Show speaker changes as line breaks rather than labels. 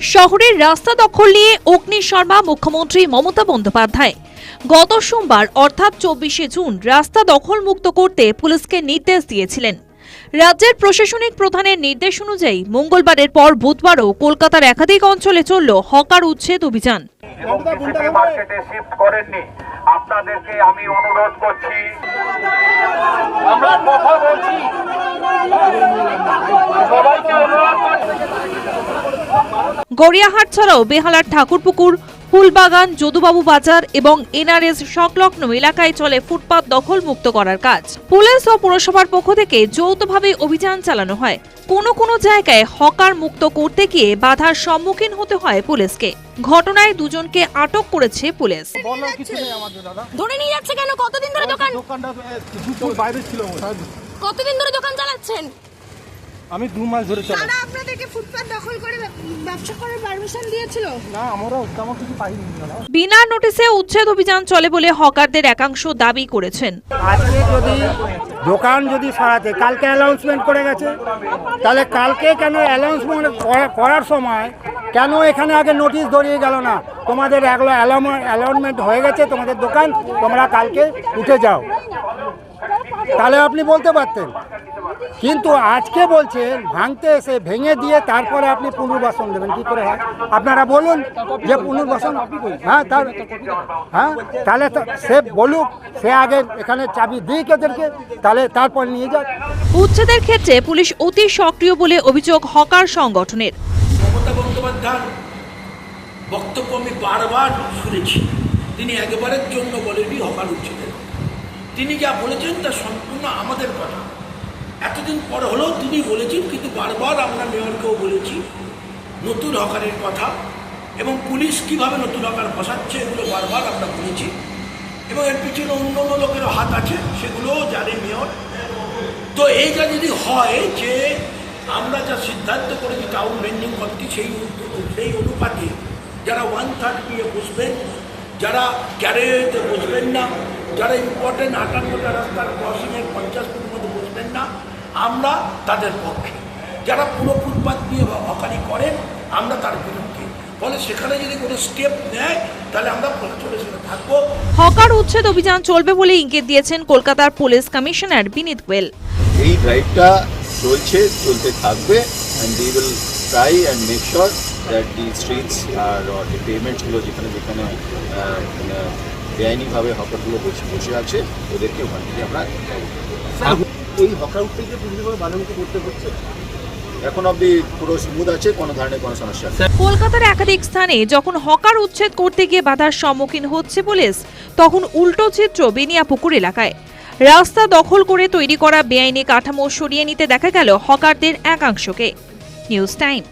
শহরের রাস্তা দখল নিয়ে অগ্নি শর্মা মুখ্যমন্ত্রী মমতা বন্দ্যোপাধ্যায়। গত সোমবার অর্থাৎ চব্বিশে জুন রাস্তা দখল মুক্ত করতে পুলিশকে নির্দেশ দিয়েছিলেন। রাজ্যের প্রশাসনিক প্রধানের নির্দেশ অনুযায়ী মঙ্গলবারের পর বুধবারও কলকাতার একাধিক অঞ্চলে চলল হকার উচ্ছেদ অভিযান।
আপনাদেরকে আমি অনুরোধ করছি। আমরা কথা বলছি সবাইকে অনুরোধ করছি
গড়িয়াহাট ছাড়াও বেহালার ঠাকুরপুকুর ফুলবাগান যদুবাবু বাজার এবং এনআরএস সংলগ্ন এলাকায় চলে ফুটপাত দখল মুক্ত করার কাজ। পুলিশ ও পুরসভার পক্ষ থেকে যৌথভাবে অভিযান চালানো হয়। কোনো কোনো জায়গায় হকার মুক্ত করতে গিয়ে বাধার সম্মুখীন হতে হয় পুলিশকে। ঘটনায় দুজনকে আটক করেছে পুলিশ।
বলার কিছু নেই আমাদের দাদা।
ধরে নিয়ে যাচ্ছে কেন? কতদিন ধরে দোকান? কতদিন ধরে দোকান চালাচ্ছেন?
আমি দু মাস ধরে চালাই
তারা আপনাদেরকে ফুটপাত দখল করে ব্যবসা করার পারমিশন দিয়েছিল?
না আমরা তেমন কিছু পাইনি
বিনা নোটিশে উচ্ছেদ অভিযান চলে বলে হকারদের একাংশ দাবি করেছেন।
আজকে যদি দোকান যদি সরাতে কালকে অ্যানাউন্সমেন্ট করে গেছে। তাহলে কালকে কেন অ্যানাউন্সমেন্ট করার সময় কেন এখানে আগে নোটিশ ধরিয়ে গেল না? তোমাদের এগুলো অ্যালাউন্সমেন্ট হয়ে গেছে তোমাদের দোকান তোমরা কালকে উঠে যাও। তাহলে আপনি বলতে পারতেন। কিন্তু আজকে বলছেন ভাঙতে এসে ভেঙে দিয়ে তারপরে আপনি পুনর্বাসন দেবেন কি করে হয়? আপনারা বলুন যে পুনর্বাসন হ্যাঁ তার হ্যাঁ তাহলে সে বলুক সে আগে এখানে চাবি দিক ওদেরকে তাহলে তারপর নিয়ে যাক।
উচ্ছেদের ক্ষেত্রে পুলিশ অতি সক্রিয় বলে অভিযোগ হকার সংগঠনের।
মমতা বন্দ্যোপাধ্যায় বক্তব্য আমি বারবার শুনেছি। তিনি একবারের জন্য বলেনি হকার উচ্ছেদের। তিনি যা বলেছেন তা সম্পূর্ণ আমাদের কথা। এতদিন পর হলেও তিনি বলেছেন কিন্তু বারবার আমরা মেয়রকেও বলেছি নতুন হকারের কথা, এবং পুলিশ কীভাবে নতুন হকার বসাচ্ছে এগুলো বারবার আমরা বলেছি, এবং এর পিছনে অন্য লোকেরও হাত আছে, সেগুলোও জানে মেয়র। তো এইটা যদি হয় যে আমরা যা সিদ্ধান্ত করেছি টাউন ভেন্ডিং কমিটি সেই সেই অনুপাতে যারা ওয়ান থার্ড পিয়ে বসবেন, যারা ক্যারিয়ারে বসবেন না, যারা ইম্পর্টেন্ট আটান্নটা রাস্তার ক্রসিংয়ের পঞ্চাশ ফুট মধ্যে বসবেন না আমরা তাদের পক্ষে। যারা পুরো ফুটপাত দিয়ে হকারি করেন আমরা তার বিরুদ্ধে। ফলে সেখানে যদি কোনো স্টেপ নেয় তাহলে আমরা প্রশাসনের সঙ্গে থাকব।
হকার উচ্ছেদ অভিযান চলবে বলে ইঙ্গিত দিয়েছেন কলকাতার পুলিশ কমিশনার বিনীত গোয়েল।
এই ড্রাইভটা চলছে চলতে থাকবে and we will try and make sure that the streets আর যে পেমেন্টসগুলো যেখানে যেখানে মানে বেআইনিভাবে হকারগুলো বসে বসে আছে ওদেরকে ওখান থেকে আমরা এই হকার উঠতে গিয়ে পুরোপুরি বাধামুক্ত করতে হচ্ছে? এখন অবধি পুরো স্মুথ আছে কোনো ধরনের কোনো সমস্যা
কলকাতার একাধিক স্থানে যখন হকার উচ্ছেদ করতে গিয়ে বাধার সম্মুখীন হচ্ছে পুলিশ তখন উল্টো চিত্র বেনিয়াপুকুর এলাকায়। রাস্তা দখল করে তৈরি করা বেআইনি কাঠামো সরিয়ে নিতে দেখা গেল হকারদের একাংশকে। News time.